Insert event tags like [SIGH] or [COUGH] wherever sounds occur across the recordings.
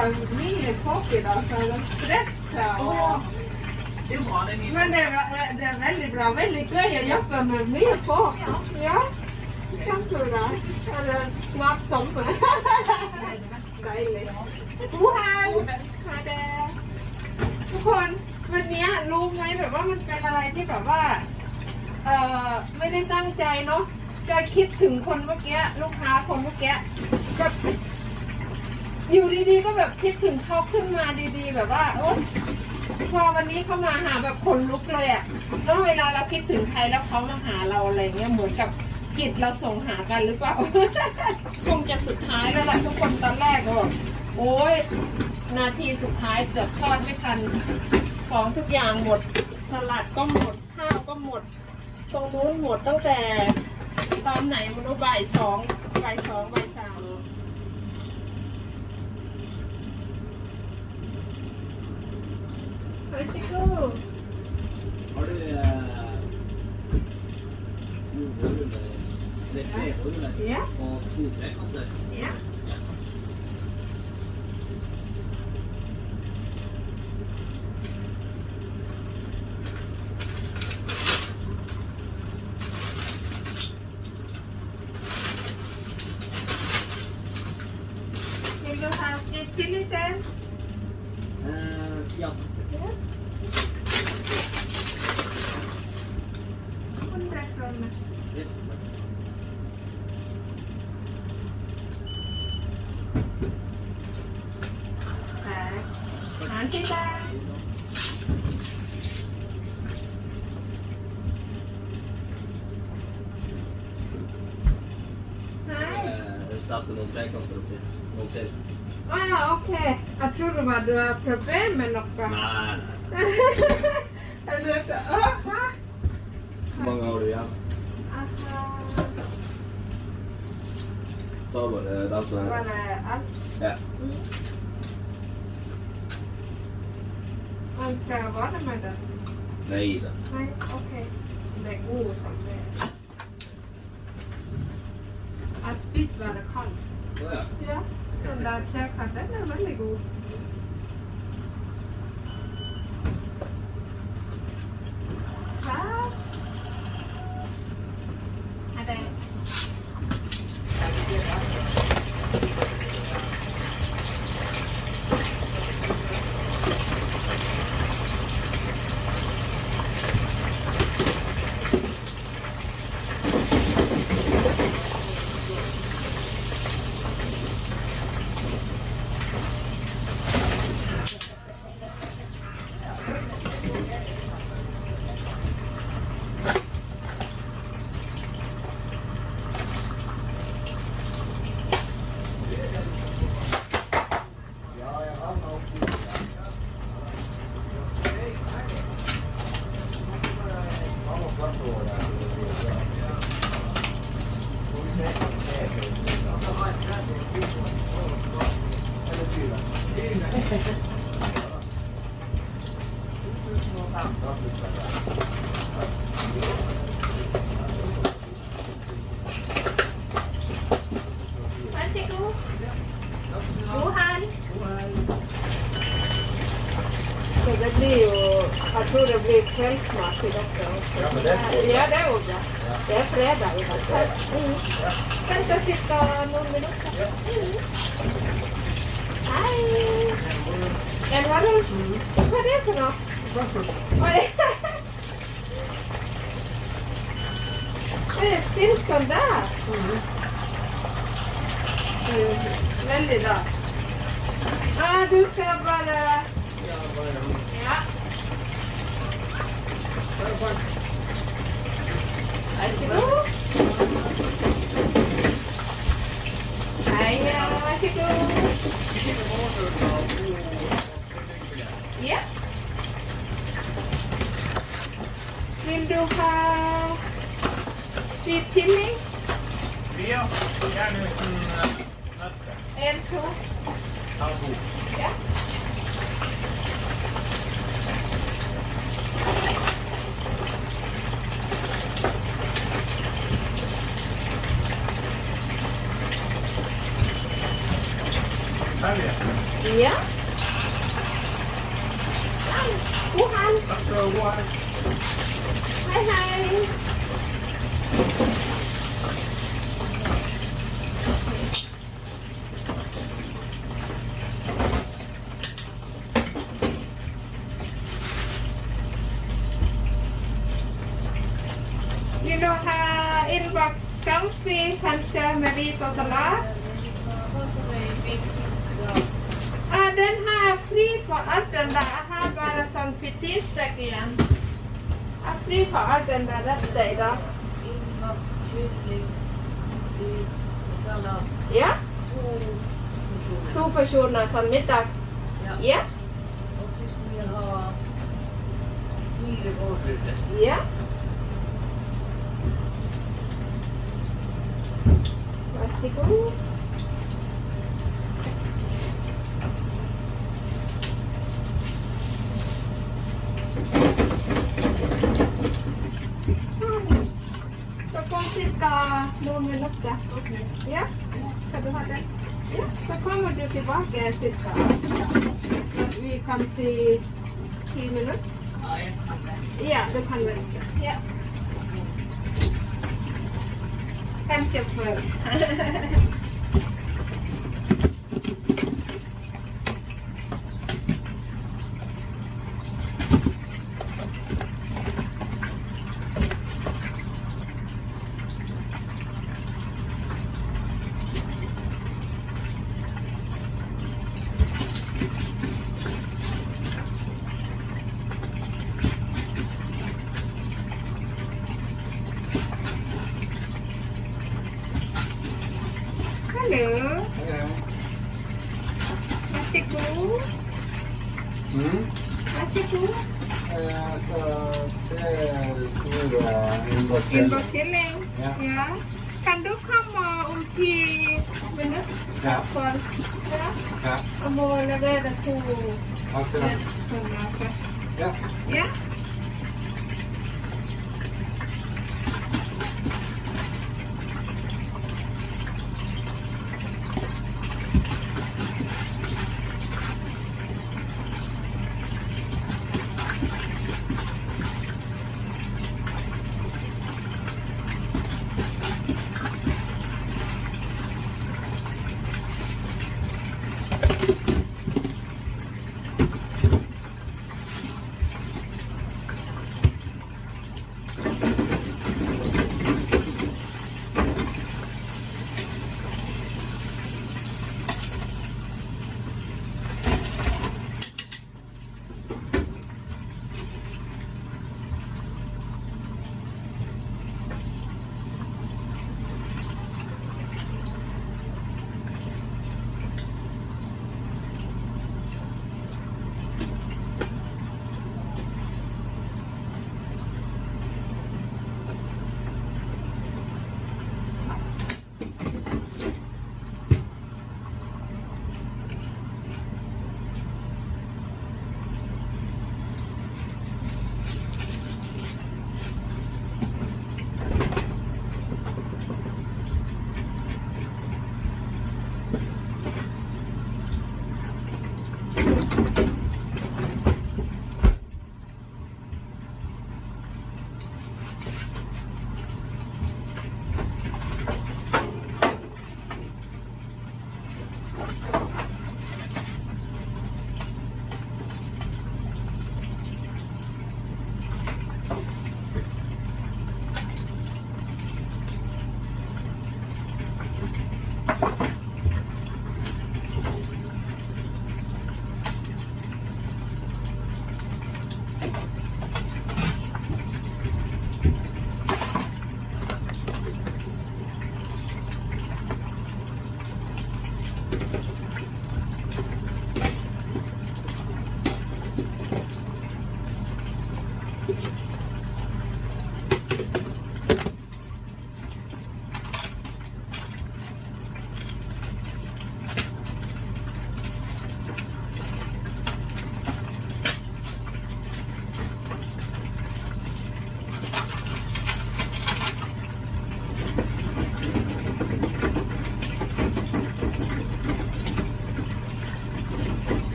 har mindre kake idag så de stressar och... Det är bra, det är min Men det är, det är väldigt bra, väldigt gøy å jobbe med mye kåk. Ja. Kjempebra. Eller snart sommer. Deilig. God helg! Ha det. ทุกคนวันเนี้ยรู้ไหมแบบว่ามันเป็นอะไรที่แบบว่า เอ่อไม่ได้ตั้งใจเนาะจะคิดถึงคนเมื่อกี้ลูกค้าคนเมื่อกี้แบบ อยู่ดีๆก็แบบคิดถึงเขาขึ้นมาดีๆ แบบว่าโอ๊ยพอวันนี้เขามาหาแบบคนลุกเลยอะ่ะแล้วเวลาเราคิดถึงใครแล้วเขามาหาเราอะไรเงี้ยเหมือนกับจิตเราส่งหากันหรือเปล่า คงจะสุดท้ายแล้วล่ะทุกคนตอนแรกก็บอกโอ๊ยนาทีสุดท้ายเกือบทอดไม่ทันของทุกอย่างหมดสลัดก็หมดข้าวก็หมด ตรงนู้นหมดตั้งแต่ตอนไหนมันรู้บ่ายสองบ่ายสองบ่ายสาม ไ Ah, ja, Auntie Dad. staat een ontwijkant. Ja. Okay. Ik dacht dat we problemen nog. Nee, nee. [LAUGHS] En dan dacht ik, oh, mange år Da var det den som Var det alt? Ja. Han skal være med den? Nei da. Nei, ok. Det er god samvittighet. Jeg spiser bare kald. Ja. ja. Den der trekanten er. Olha. Olha, tens que andar. Lende da. Ah, du ska bara... Ja. Varsågod. Aja, varsågod. Yeah. Hej, ja, varsågod. Ja. Vill du ha sweet chili? Ja, gärna en nötter. En to. Halvbok. Ja. Färdiga. Ja? Johan, Tack så mycket. You know her inbox, Scampi, Tantia, Melissa, Salah. far, den där rätta idag. Inmattkylling i sallad. Ja. Två personer. Två personer som middag. Ja. ja. Och vi skulle ha fyra vårdrullar. Ja. Varsågod. stepp Okay. nytt. Ja, skal du ha den? Ja, så kommer du tilbake ca. Vi kan si ti minutter. Ja, du kan vente. Ja. Kanskje før. 100%.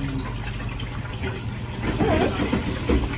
Thank you.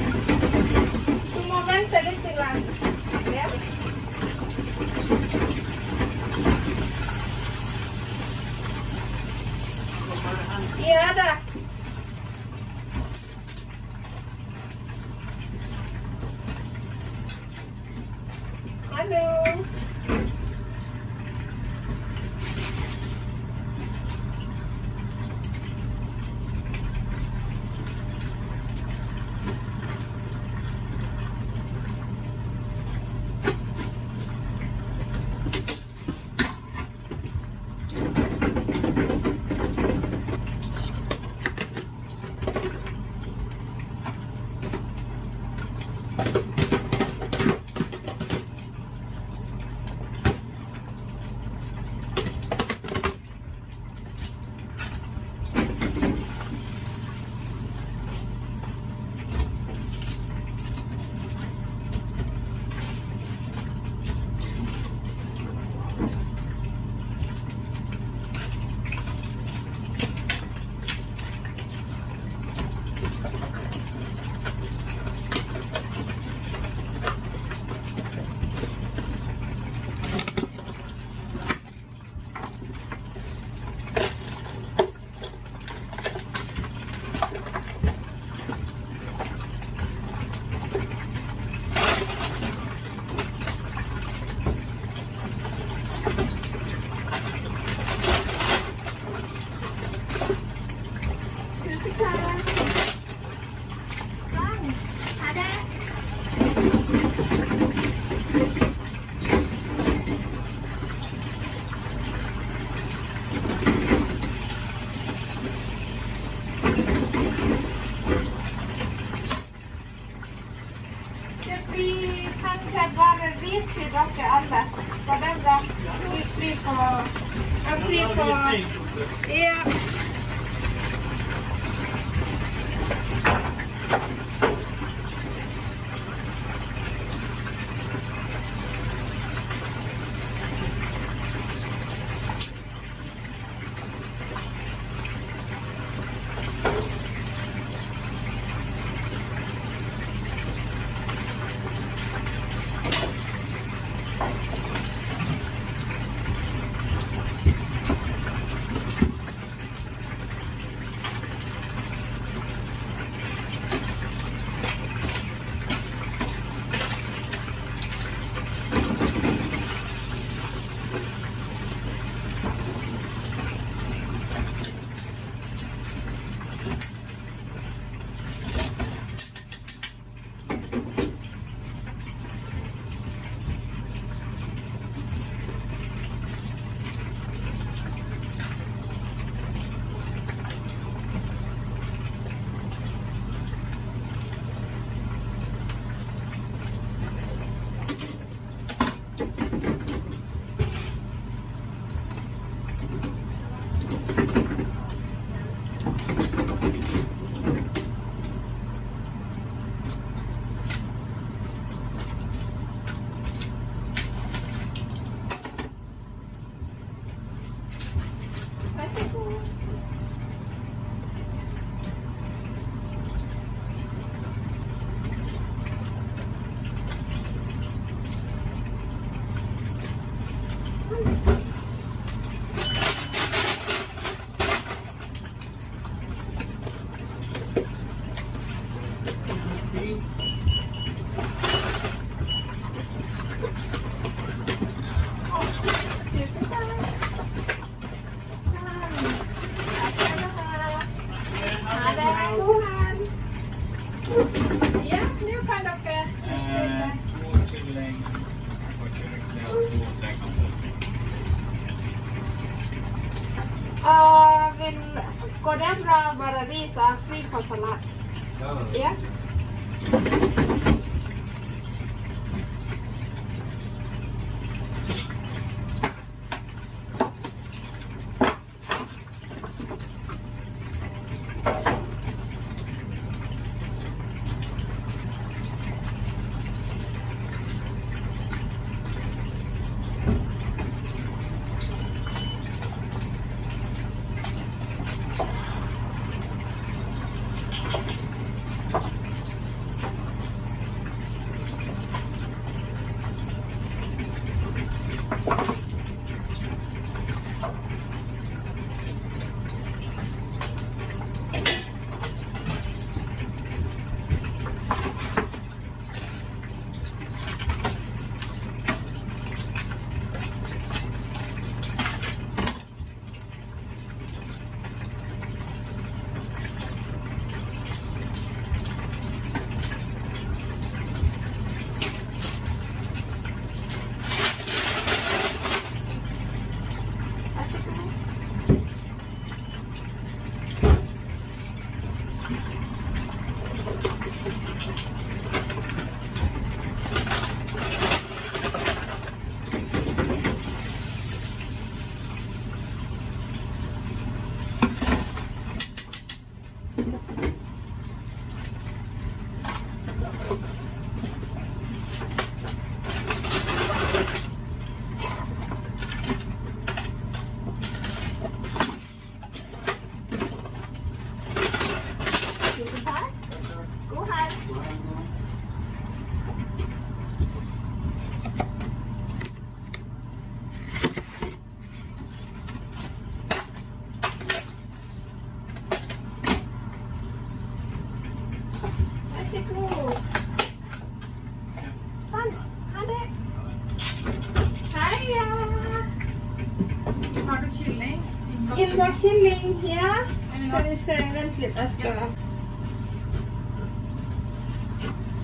Se, vent litt, jeg skal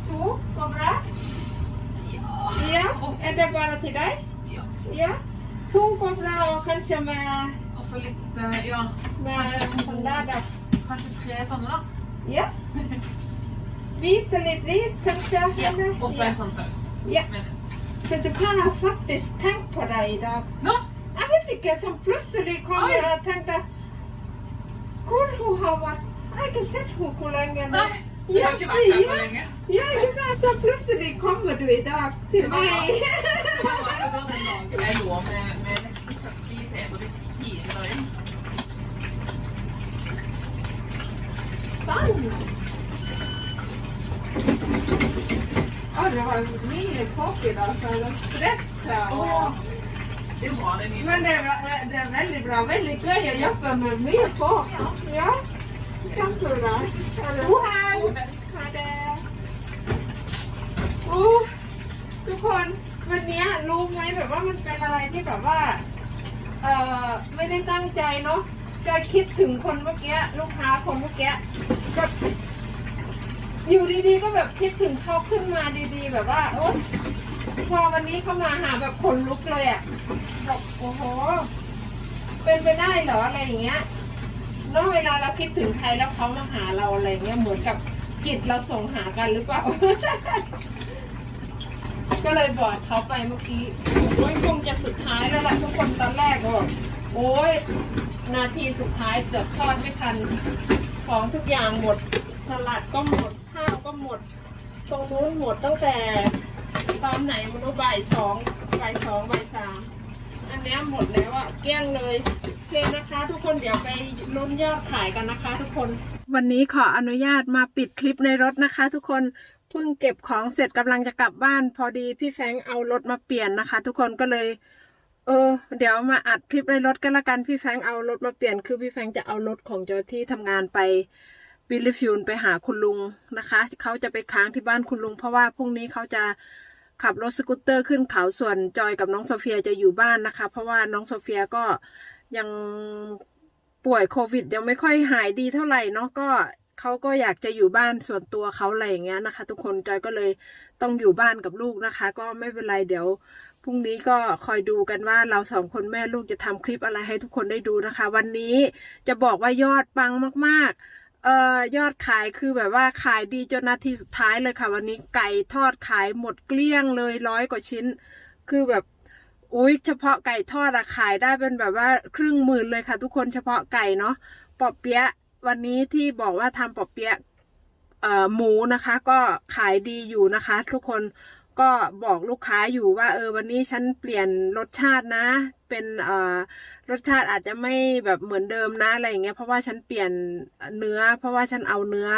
To, går bra? Ja. Er det bare til deg? Ja. Ja. To går bra, og kanskje med, Og så litt eh, Ja, med salat. kanskje tre sånne, da. Ja. Hvit og litt ris, kanskje? Ja. eller? Og så en sånn saus. Ja. Men- Vet du hva jeg har faktisk tenkt på deg i dag? Nå! Jeg vet ikke, som plutselig kom Oi. jeg og tenkte Hvor hun har vært Jeg har ikke sett henne hvor lenge nå. Nei, du har ikke vært her ja. for lenge. Ja, ikke sant? Så plutselig kommer du i dag til meg. Det var da den dagen jeg lå med, med nesten 40 feber døgn. Sånn. Å, det var jo mye folk i dag, så jeg stressa. Åh. Det er jo bra, det er mye Men det er, det er veldig bra. Veldig gøy å jobbe med mye folk. Ja. Kjempebra. God helg. Ha det. โอ้ทุกคนวันเนี้ยรู้ไหมแบบว่ามันเป็นอะไรที่แบบว่า เอ่อไม่ได้ตั้งใจเนาะจะคิดถึงคนเมื่อกี้ลูกค้าคนเมื่อกี้ก็ อยู่ดีๆก็แบบคิดถึงเขาขึ้นมาดีๆ แบบว่าโอ๊ยพอวันนี้เขามาหาแบบขนลุกเลยอะ่ะแบอกโอ้โห เป็นไปได้เหรออะไรอย่างเงี้ยเนอะเวลาเราคิดถึงใครแล้วเขามาหาเราอะไรเงี้ยเหมือนกับจิตเราส่งหากันหรือเปล่า ก็เลยบอกเขาไปเมื่อกี้โอ้ยคงจะสุดท้ายแล้วล่ะทุกคนตอนแรกบอกโอ้ยนาทีสุดท้ายเกือบทอดไม่ทัน ของทุกอย่างหมดสลัดก็หมด ข้าวก็หมด ตรงนู้นหมดตั้งแต่ ตอนไหนมันรู้บ่ายสองบ่ายสองบ่ายสามอันเนี้ยหมดแล้วอะเกลี้ยงเลยโอเคนะคะ ทุกคนเดี๋ยวไปลุ้นยอดขายกันนะคะ ทุกคน วันนี้ขออนุญาตมาปิดคลิปในรถนะคะ ทุกคนเพิ่งเก็บของเสร็จกำลังจะกลับบ้าน พอดีพี่แฟงเอารถมาเปลี่ยนนะคะ ทุกคนก็เลยเออเดี๋ยวมาอัดคลิปในรถกันละกันพี่แฟงเอารถมาเปลี่ยนคือพี่แฟงจะเอารถของเจ้าที่ทำงานไป บิลลิฟิวนไปหาคุณลุงนะคะเขาจะไปค้างที่บ้านคุณลุง เพราะว่าพรุ่งนี้เขาจะขับรถสกูตเตอร์ขึ้นเขาส่วนจอยกับน้องโซเฟียจะอยู่บ้านนะคะ เพราะว่าน้องโซเฟียก็ยังป่วยโควิด ยังไม่ค่อยหายดีเท่าไหร่เนาะก็เขาก็อยากจะอยู่บ้านส่วนตัวเขาอะไรอย่างเงี้ยนะคะ ทุกคนจอยก็เลยต้องอยู่บ้านกับลูกนะคะ ก็ไม่เป็นไรเดี๋ยวพรุ่งนี้ก็คอยดูกันว่าเราสองคนแม่ลูกจะทำคลิปอะไรให้ทุกคนได้ดูนะคะ วันนี้จะบอกว่ายอดปังมากๆ เอ่อยอดขายคือแบบว่าขายดีจนนาทีสุดท้ายเลยค่ะ วันนี้ไก่ทอดขายหมดเกลี้ยงเลยร้อยกว่าชิ้น คือแบบอุ้ยเฉพาะไก่ทอดอะขายได้เป็นแบบว่าครึ่งหมื่นเลยค่ะ ทุกคนเฉพาะไก่เนาะปอเปี๊ยะวันนี้ที่บอกว่าทำปอเปี๊ยะเอ่อหมูนะคะ ก็ขายดีอยู่นะคะ ทุกคน ก็บอกลูกค้าอยู่ว่า เออวันนี้ฉันเปลี่ยนรสชาตินะ เป็นเอ่อรสชาติอาจจะไม่แบบเหมือนเดิมนะอะไรอย่างเงี้ยเพราะว่าฉันเปลี่ยนเนื้อ เพราะว่าฉันเอาเนื้อ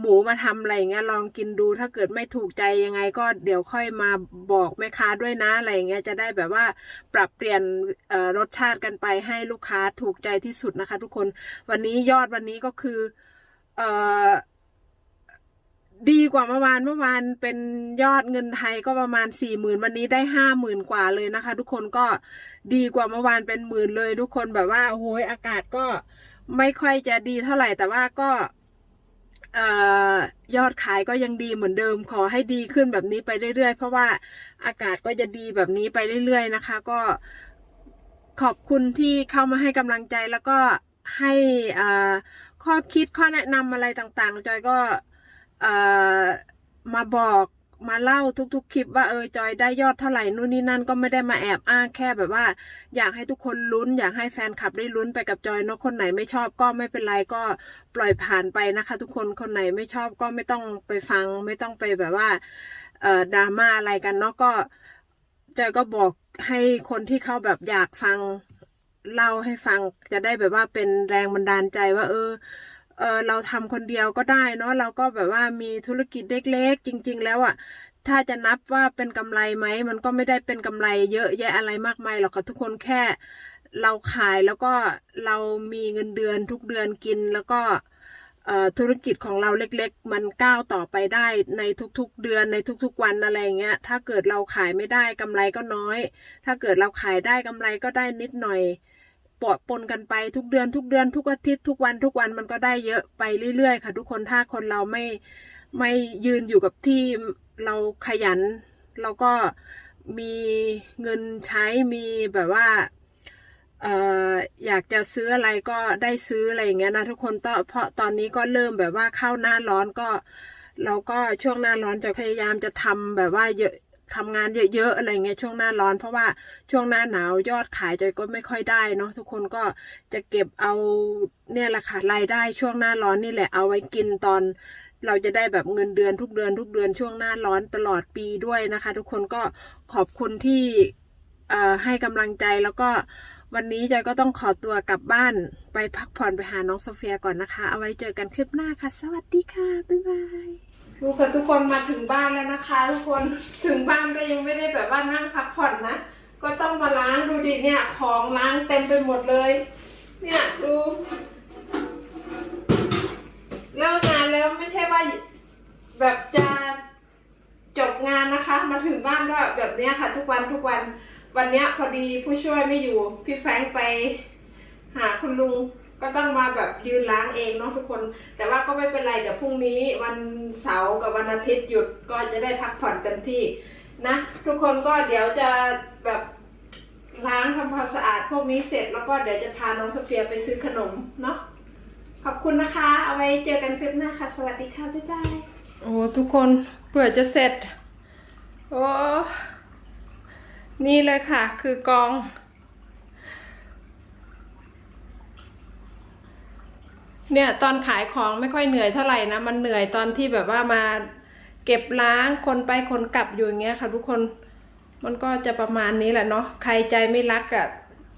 หมูมาทำอะไรอย่างเงี้ยลองกินดูถ้าเกิดไม่ถูกใจยังไงก็เดี๋ยวค่อยมาบอกแม่ค้าด้วยนะอะไรอย่างเงี้ยจะได้แบบว่าปรับเปลี่ยนเอ่อรสชาติกันไปให้ลูกค้าถูกใจที่สุดนะคะ ทุกคนวันนี้ยอดวันนี้ก็คือเอ่อ ดีกว่าเมื่อวานเมื่อวานเป็นยอดเงินไทยก็ประมาณสี่หมื่นวันนี้ได้ห้าหมื่นกว่าเลยนะคะ ทุกคนก็ดีกว่าเมื่อวานเป็นหมื่นเลย ทุกคนแบบว่าโอ้โหอากาศก็ไม่ค่อยจะดีเท่าไหร่แต่ว่าก็อยอดขายก็ยังดีเหมือนเดิมขอให้ดีขึ้นแบบนี้ไปเรื่อยๆ เพราะว่าอากาศก็จะดีแบบนี้ไปเรื่อยๆนะคะ ก็ขอบคุณที่เข้ามาให้กำลังใจแล้วก็ให้ข้อคิดข้อแนะนำอะไรต่างๆจอยก็ มาบอกมาเล่าทุกๆ คลิปว่าเออจอยได้ยอดเท่าไหร่นู่นนี่นั่นก็ไม่ได้มาแอบอ้างแค่แบบว่า อยากให้ทุกคนลุ้น อยากให้แฟนคลับได้ลุ้นไปกับจอยเนาะคนไหนไม่ชอบก็ไม่เป็นไรก็ปล่อยผ่านไปนะคะ ทุกคนคนไหนไม่ชอบก็ไม่ต้องไปฟัง ไม่ต้องไปแบบว่าเอ่อดราม่าอะไรกันเนาะก็จอยก็บอกให้คนที่เขาแบบอยากฟังเล่าให้ฟังจะได้แบบว่าเป็นแรงบันดาลใจว่า เออ เออเราทำคนเดียวก็ได้เนาะเราก็แบบว่ามีธุรกิจเล็กๆ จริง ๆ แล้วอะ่ะถ้าจะนับว่าเป็นกำไรไหม มันก็ไม่ได้เป็นกำไรเยอะแยะอะไรมากมายหรอกค่ะทุกคนแค่ เราขายแล้วก็เรามีเงินเดือนทุกเดือนกินแล้วก็ธุรกิจของเราเล็กๆ มันก้าวต่อไปได้ในทุกๆเดือนในทุกๆวันอะไรเงี้ย ถ้าเกิดเราขายไม่ได้กำไรก็น้อย ถ้าเกิดเราขายได้กำไรก็ได้นิดหน่อย ปะปนกันไปทุกเดือนทุกเดือนทุกอาทิตย์ทุกวันทุกวันมันก็ได้เยอะไปเรื่อยๆ ค่ะ ทุกคนถ้าคนเราไม่ไม่ยืนอยู่กับที่เราขยัน เราก็มีเงินใช้มีแบบว่าเอ่ออยากจะซื้ออะไรก็ได้ซื้ออะไรอย่างเงี้ยนะทุกคนตอนเพราะตอนนี้ก็เริ่มแบบว่าเข้าหน้าร้อนก็ เราก็ช่วงหน้าร้อนจะพยายามจะทำแบบว่าเยอะ ทำงานเยอะๆอะไรเงี้ยช่วงหน้าร้อน เพราะว่าช่วงหน้าหนาวยอดขายจอยก็ไม่ค่อยได้เนาะทุกคนก็จะเก็บเอาเนี่ยแหละค่ะรายได้ช่วงหน้าร้อนนี่แหละเอาไว้กินตอนเราจะได้แบบเงินเดือนทุกเดือนทุกเดือนช่วงหน้าร้อนตลอดปีด้วยนะคะ ทุกคนก็ขอบคุณที่เอ่อให้กำลังใจแล้วก็วันนี้จอยก็ต้องขอตัวกลับบ้านไปพักผ่อนไปหาน้องโซเฟียก่อนนะคะ เอาไว้เจอกันคลิปหน้าค่ะ สวัสดีค่ะ บ๊ายบาย ดูค่ะทุกคนมาถึงบ้านแล้วนะคะ ทุกคนถึงบ้านก็ยังไม่ได้แบบว่านั่งพักผ่อนนะ ก็ต้องมาล้างดูดิเนี่ยของล้างเต็มไปหมดเลย เนี่ยดูเลิกงานแล้วไม่ใช่ว่าแบบจะจบงานนะคะ มาถึงบ้านก็แบบเนี้ยค่ะ ทุกวันทุกวันวันเนี้ยพอดีผู้ช่วยไม่อยู่ พี่แฟงไปหาคุณลุง ก็ต้องมาแบบยืนล้างเองเนาะทุกคน แต่ว่าก็ไม่เป็นไรเดี๋ยวพรุ่งนี้วันเสาร์กับวันอาทิตย์หยุดก็จะได้พักผ่อนเต็มที่นะ ทุกคนก็เดี๋ยวจะแบบล้างทำความสะอาดพวกนี้เสร็จแล้วก็เดี๋ยวจะพาน้องโซเฟียไปซื้อขนมเนาะขอบคุณนะคะ เอาไว้เจอกันคลิปหน้าค่ะ สวัสดีค่ะ บ๊ายบาย โอ้ทุกคนเผื่อจะเสร็จ โอ้ นี่เลยค่ะ คือกอง เนี่ยตอนขายของไม่ค่อยเหนื่อยเท่าไหร่นะมันเหนื่อยตอนที่แบบว่ามาเก็บล้างคนไปคนกลับอยู่อย่างเงี้ยค่ะทุกคนมันก็จะประมาณนี้แหละเนาะใครใจไม่รักอะ่ะ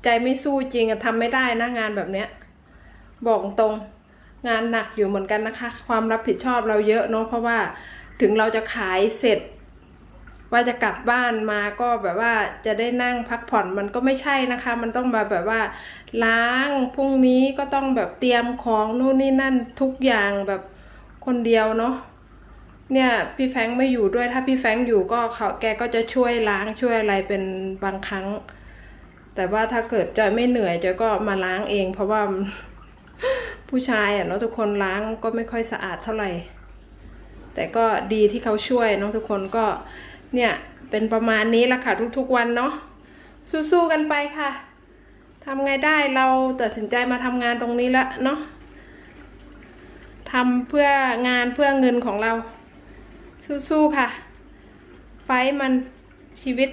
ใจไม่สู้จริงอะทำไม่ได้นะงานแบบเนี้ยบอกตรงงานหนักอยู่เหมือนกันนะคะ ความรับผิดชอบเราเยอะเนาะเพราะว่าถึงเราจะขายเสร็จ ว่าจะกลับบ้านมาก็แบบว่าจะได้นั่งพักผ่อนมันก็ไม่ใช่นะคะ มันต้องมาแบบว่า ล้างพรุ่งนี้ก็ต้องแบบเตรียมของนู่นนี่นั่นทุกอย่างแบบคนเดียวเนาะเนี่ยพี่แฟงไม่อยู่ด้วยถ้าพี่แฟงอยู่ก็เขาแกก็จะช่วยล้างช่วยอะไรเป็นบางครั้ง แต่ว่าถ้าเกิดจอยไม่เหนื่อยจอยก็มาล้างเอง เพราะว่าผู้ชายอะเนาะทุกคนล้างก็ไม่ค่อยสะอาดเท่าไหร่ แต่ก็ดีที่เขาช่วยเนาะทุกคนก็ เนี่ยเป็นประมาณนี้ละค่ะทุกๆวันเนาะสู้ๆกันไปค่ะทำไงได้เราตัดสินใจมาทำงานตรงนี้ละเนาะทำเพื่องานเพื่อเงินของเรา สู้ๆค่ะ ไฟมันชีวิต